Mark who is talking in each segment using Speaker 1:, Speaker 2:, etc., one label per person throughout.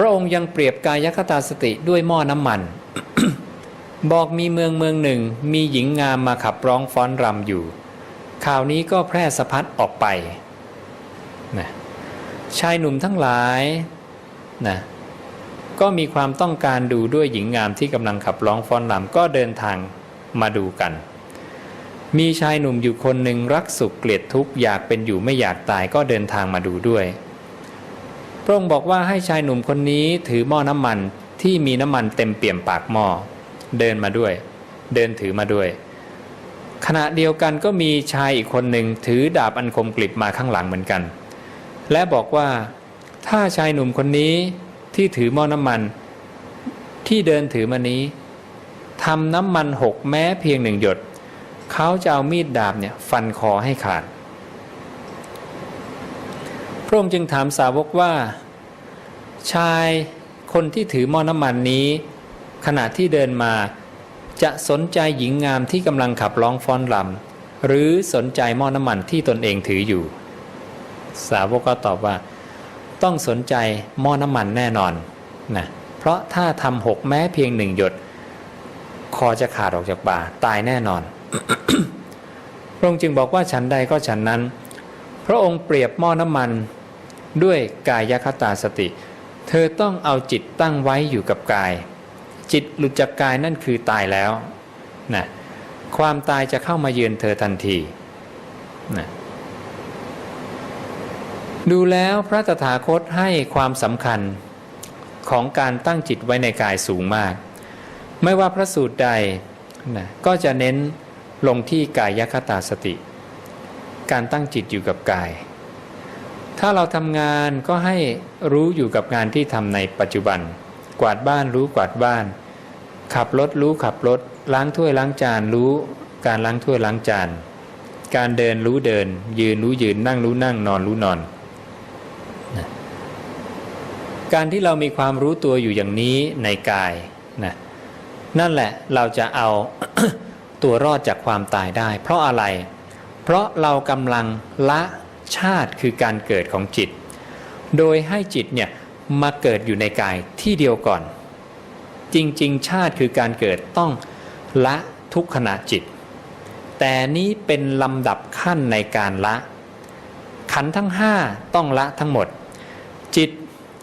Speaker 1: พระองค์ยังเปรียบกายคตาสติด้วยหม้อน้ำมัน บอกมีเมืองเมืองหนึ่ง มีหญิงงามมาขับร้องฟ้อนรำอยู่ ข่าวนี้ก็แพร่สะพัดออกไปนะชายหนุ่มทั้งหลายนะก็มีความต้องการดูด้วยหญิงงามที่กำลังขับร้องฟ้อนรำก็เดินทางมาดูกัน มีชายหนุ่มอยู่คนหนึ่งรักสุขเกลียดทุกข์อยากเป็นอยู่ไม่อยากตายก็เดินทางมาดูด้วย ระองค์บอกว่าให้ชายหนุ่มคนนี้ถือหม้อน้ำมันที่มีน้ำมันเต็มเปี่ยมปากหม้อเดินมาด้วย เดินถือมาด้วย ขณะเดียวกันก็มีชายอีกคนหนึ่งถือดาบอันคมกลิบมาข้างหลังเหมือนกัน และบอกว่าถ้าชายหนุ่มคนนี้ที่ถือหม้อน้ำมัน ที่เดินถือมานี้ทำน้ำมันหกแม้เพียงหนึ่งหยดเขาจะเอามีดดาบเนี่ยฟันคอให้ขาด พระองค์จึงถามสาวกว่า ชายคนที่ถือหม้อน้ำมันนี้ ขณะที่เดินมา จะสนใจหญิงงามที่กำลังขับร้องฟ้อนรำหรือสนใจหม้อน้ำมันที่ตนเองถืออยู่ สาวกก็ตอบว่า ต้องสนใจหม้อน้ำมันแน่นอนนะเพราะถ้าทำหกแม้เพียงหนึ่งหยด คอจะขาดออกจากบ่าตายแน่นอน พระองค์จึงบอกว่าฉันใดก็ฉันนั้น พระองค์เปรียบหม้อน้ำมัน ด้วยกายคตาสติ เธอต้องเอาจิตตั้งไว้อยู่กับกาย จิตหลุดจากกายนั่นคือตายแล้วนะความตายจะเข้ามาเยือนเธอทันทีนะดูแล้วพระตถาคตให้ความสำคัญของการตั้งจิตไว้ในกายสูงมาก ไม่ว่าพระสูตรใดนะก็จะเน้นลงที่กายคตาสติ การตั้งจิตอยู่กับกาย ถ้าเราทำงานก็ให้รู้อยู่กับงานที่ทำในปัจจุบัน กวาดบ้านรู้กวาดบ้าน ขับรถรู้ขับรถ ล้างถ้วยล้างจานรู้การล้างถ้วยล้างจาน การเดินรู้เดิน ยืนรู้ยืนนั่งรู้นั่งนอนรู้นอน การที่เรามีความรู้ตัวอยู่อย่างนี้ในกายนะนั่นแหละเราจะเอาตัวรอดจากความตายได้ เพราะอะไร เพราะเรากำลังละ ชาติคือการเกิดของจิต โดยให้จิตเนี่ยมาเกิดอยู่ในกายที่เดียวก่อน จริงๆ ชาติคือการเกิดต้องละทุกขณะจิต แต่นี้เป็นลำดับขั้นในการละ ขันธ์ทั้งห้าต้องละทั้งหมด จิต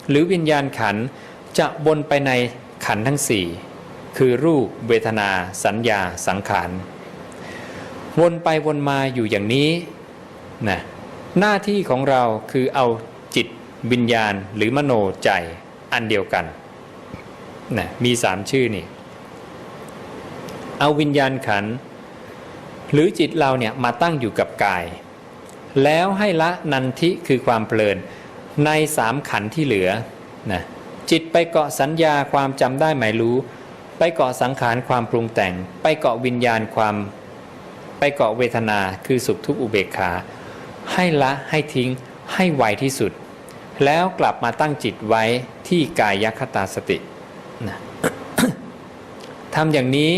Speaker 1: หรือวิญญาณขันธ์จะบนไปในขันธ์ทั้งสี่คือรูปเวทนา สัญญาสังขาร วนไปวนมาอยู่อย่างนี้นะ หน้าที่ของเราคือเอาจิตวิญญาณหรือมโนใจอันเดียวกันนะมีสามชื่อนี่ เอาวิญญาณขัน หรือจิตเราเนี่ยมาตั้งอยู่กับกาย แล้วให้ละนันทิคือความเพลิน ในสามขันที่เหลือนะจิตไปเกาะสัญญาความจำได้หมายรู้ ไปเกาะสังขารความปรุงแต่ง ไปเกาะวิญญาณความ ไปเกาะเวทนาคือสุขทุกข์อุเบกขา ให้ละให้ทิ้งให้ไวที่สุด แล้วกลับมาตั้งจิตไว้ที่กายคตาสตินะทำอย่างนี้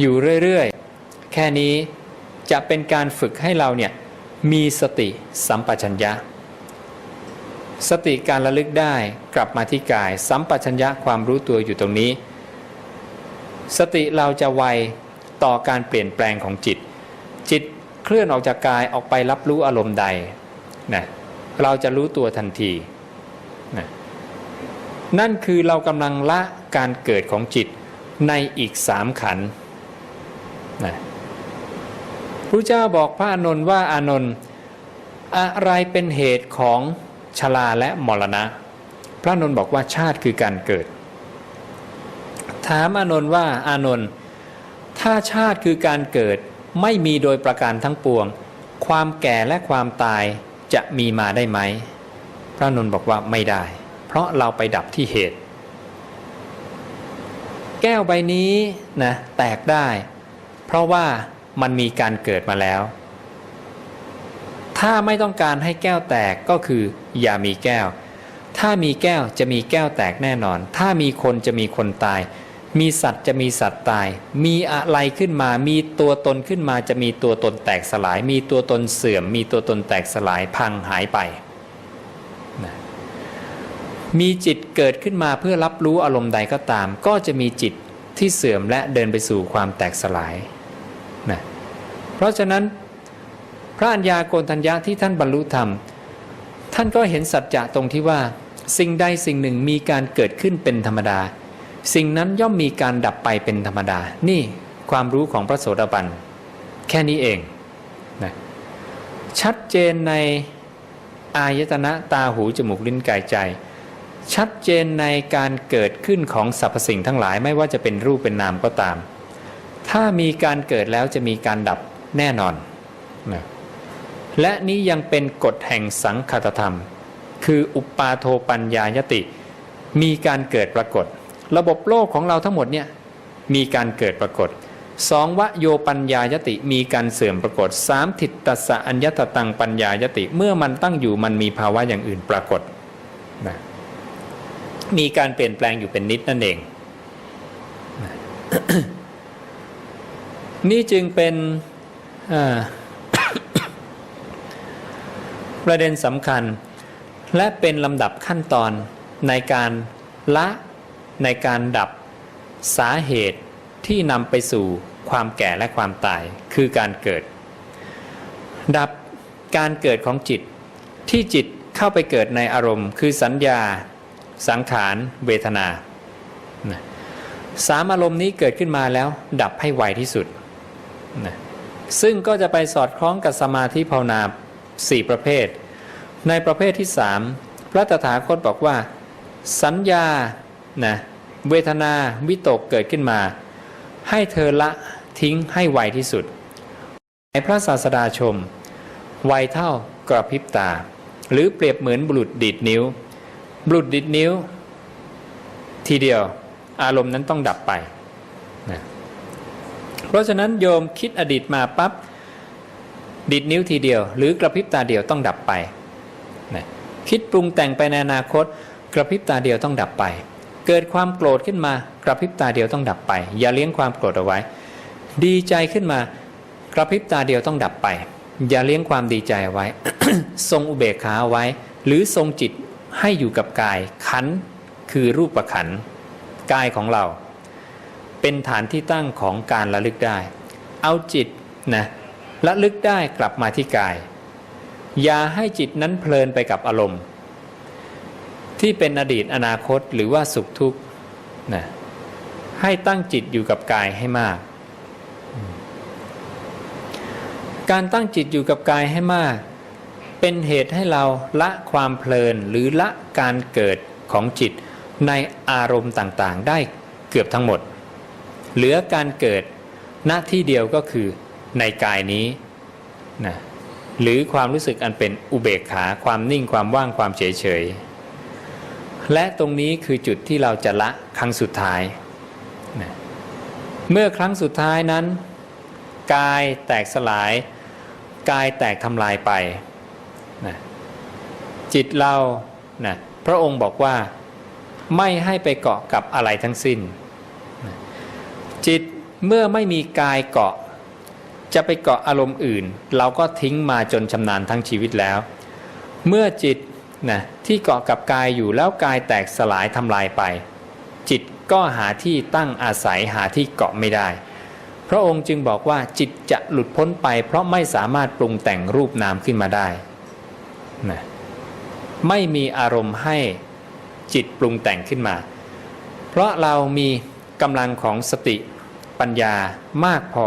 Speaker 1: อยู่เรื่อยๆ แค่นี้จะเป็นการฝึกให้เราเนี่ยมีสติสัมปชัญญะ สติการระลึกได้กลับมาที่กาย สัมปชัญญะความรู้ตัวอยู่ตรงนี้ สติเราจะไวต่อการเปลี่ยนแปลงของจิตจิต เคลื่อนออกจากกายออกไปรับรู้อารมณ์ใดนะเราจะรู้ตัวทันทีนะนั่นคือเรากำลังละการเกิดของจิตในอีกสามขันนะพระเจ้าบอกพระอานนท์ว่าอานนท์อะไรเป็นเหตุของชราและมรณะ พระอนนท์บอกว่าชาติคือการเกิด ถามอานนท์ว่าอานนท์ถ้าชาติคือการเกิด ไม่มีโดยประการทั้งปวง ความแก่และความตายจะมีมาได้ไหม พระนนท์บอกว่าไม่ได้ เพราะเราไปดับที่เหตุ แก้วใบนี้นะแตกได้ เพราะว่ามันมีการเกิดมาแล้ว ถ้าไม่ต้องการให้แก้วแตกก็คือ อย่ามีแก้ว ถ้ามีแก้วจะมีแก้วแตกแน่นอน ถ้ามีคนจะมีคนตาย มีสัตว์จะมีสัตว์ตาย มีอะไรขึ้นมา มีตัวตนขึ้นมาจะมีตัวตนแตกสลาย มีตัวตนเสื่อม มีตัวตนแตกสลายพังหายไป มีจิตเกิดขึ้นมาเพื่อรับรู้อารมณ์ใดก็ตาม ก็จะมีจิตที่เสื่อมและเดินไปสู่ความแตกสลายนะเพราะฉะนั้นพระัญญาโกณทัญญาที่ท่านบรรลุธรรม ท่านก็เห็นสัจจะตรงที่ว่า สิ่งใดสิ่งหนึ่งมีการเกิดขึ้นเป็นธรรมดา สิ่งนั้นย่อมมีการดับไปเป็นธรรมดา นี่ความรู้ของพระโสดาบัน แค่นี้เองนะชัดเจนในอายตนะตาหูจมูกลิ้นกายใจ ชัดเจนในการเกิดขึ้นของสรรพสิ่งทั้งหลายไม่ว่าจะเป็นรูปเป็นนามก็ตาม ถ้ามีการเกิดแล้วจะมีการดับแน่นอนนะและนี้ยังเป็นกฎแห่งสังคตธรรม คืออุปาโทปัญญายติ มีการเกิดปรากฏ ระบบโลกของเราทั้งหมดเนี่ยมีการเกิดปรากฏสองวโยปัญญายติมีการเสื่อมปรากฏสามทิฏตสะอัญญตตังปัญญายติเมื่อมันตั้งอยู่มันมีภาวะอย่างอื่นปรากฏนะมีการเปลี่ยนแปลงอยู่เป็นนิดนั่นเองนะนี่จึงเป็นประเด็นสำคัญ และเป็นลำดับขั้นตอนในการละ ในการดับสาเหตุที่นำไปสู่ความแก่และความตายคือการเกิด ดับการเกิดของจิตที่จิตเข้าไปเกิดในอารมณ์ คือสัญญา สังขาร เวทนาสามอารมณ์นี้เกิดขึ้นมาแล้ว ดับให้ไวที่สุด ซึ่งก็จะไปสอดคล้องกับสมาธิภาวนาสี่ประเภท ในประเภทที่สามพระตถาคตบอกว่า สัญญา นะเวทนาวิตกเกิดขึ้นมา ให้เธอละทิ้งให้ไวที่สุดในพระศาสดาชม ไวเท่ากระพริบตา หรือเปรียบเหมือนบุรุษดีดนิ้ว บุรุษดีดนิ้ว ทีเดียวอารมณ์นั้นต้องดับไปนะเพราะฉะนั้นโยมคิดอดีตมาปับ๊บดีดนิ้วทีเดียว หรือกระพริบตาเดียวต้องดับไปนะคิดปรุงแต่งไปในอนาคต กระพริบตาเดียวต้องดับไป เกิดความโกรธขึ้นมากระพริบตาเดียวต้องดับไป อย่าเลี้ยงความโกรธเอาไว้ ดีใจขึ้นมากระพริบตาเดียวต้องดับไป อย่าเลี้ยงความดีใจเอาไว้ ทรงอุเบกขาไว้ หรือทรงจิตให้อยู่กับกายขันคือรูปประขันกายของเรา เป็นฐานที่ตั้งของการระลึกได้ เอาจิตนะระลึกได้กลับมาที่กาย อย่าให้จิตนั้นเพลินไปกับอารมณ์ ที่เป็นอดีตอนาคตหรือว่าสุขทุกข์นะให้ตั้งจิตอยู่กับกายให้มาก การตั้งจิตอยู่กับกายให้มาก เป็นเหตุให้เราละความเพลินหรือละการเกิดของจิตในอารมณ์ต่างๆ ได้เกือบทั้งหมด เหลือการเกิดณที่เดียวก็คือในกายนี้นะหรือความรู้สึกอันเป็นอุเบกขาความนิ่งความว่างความเฉยเฉย และตรงนี้คือจุดที่เราจะละครั้งสุดท้ายนะเมื่อครั้งสุดท้ายนั้น กายแตกสลาย กายแตกทำลายไปนะจิตเรานะพระองค์บอกว่าไม่ให้ไปเกาะกับอะไรทั้งสิ้นนะจิตเมื่อไม่มีกายเกาะ จะไปเกาะอารมณ์อื่น เราก็ทิ้งมาจนชำนาญทั้งชีวิตแล้ว เมื่อจิต นะที่เกาะกับกายอยู่แล้วกายแตกสลายทำลายไป จิตก็หาที่ตั้งอาศัยหาที่เกาะไม่ได้ พระองค์จึงบอกว่าจิตจะหลุดพ้นไปเพราะไม่สามารถปรุงแต่งรูปนามขึ้นมาได้นะไม่มีอารมณ์ให้จิตปรุงแต่งขึ้นมา เพราะเรามีกำลังของสติปัญญามากพอ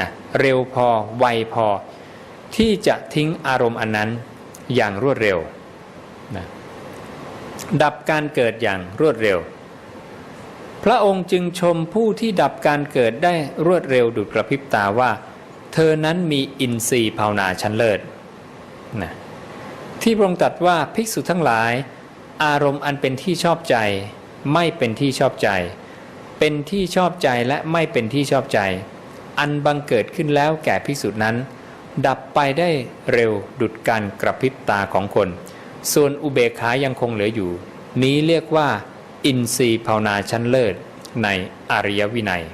Speaker 1: นะเร็วพอไวพอ ที่จะทิ้งอารมณ์อันนั้นอย่างรวดเร็ว นะดับการเกิดอย่างรวดเร็ว พระองค์จึงชมผู้ที่ดับการเกิดได้รวดเร็วดุจกระพริบตาว่า เธอนั้นมีอินทรีย์ภาวนาชั้นเลิศนะที่พระองค์ตรัสว่าภิกษุทั้งหลาย อารมณ์อันเป็นที่ชอบใจ ไม่เป็นที่ชอบใจ เป็นที่ชอบใจและไม่เป็นที่ชอบใจ อันบังเกิดขึ้นแล้วแก่ภิกษุนั้น ดับไปได้เร็วดุดการกระพริบตาของคน ส่วนอุเบกขายังคงเหลืออยู่ นี้เรียกว่า อินทรีย์ภาวนาชั้นเลิศในอริยวินัย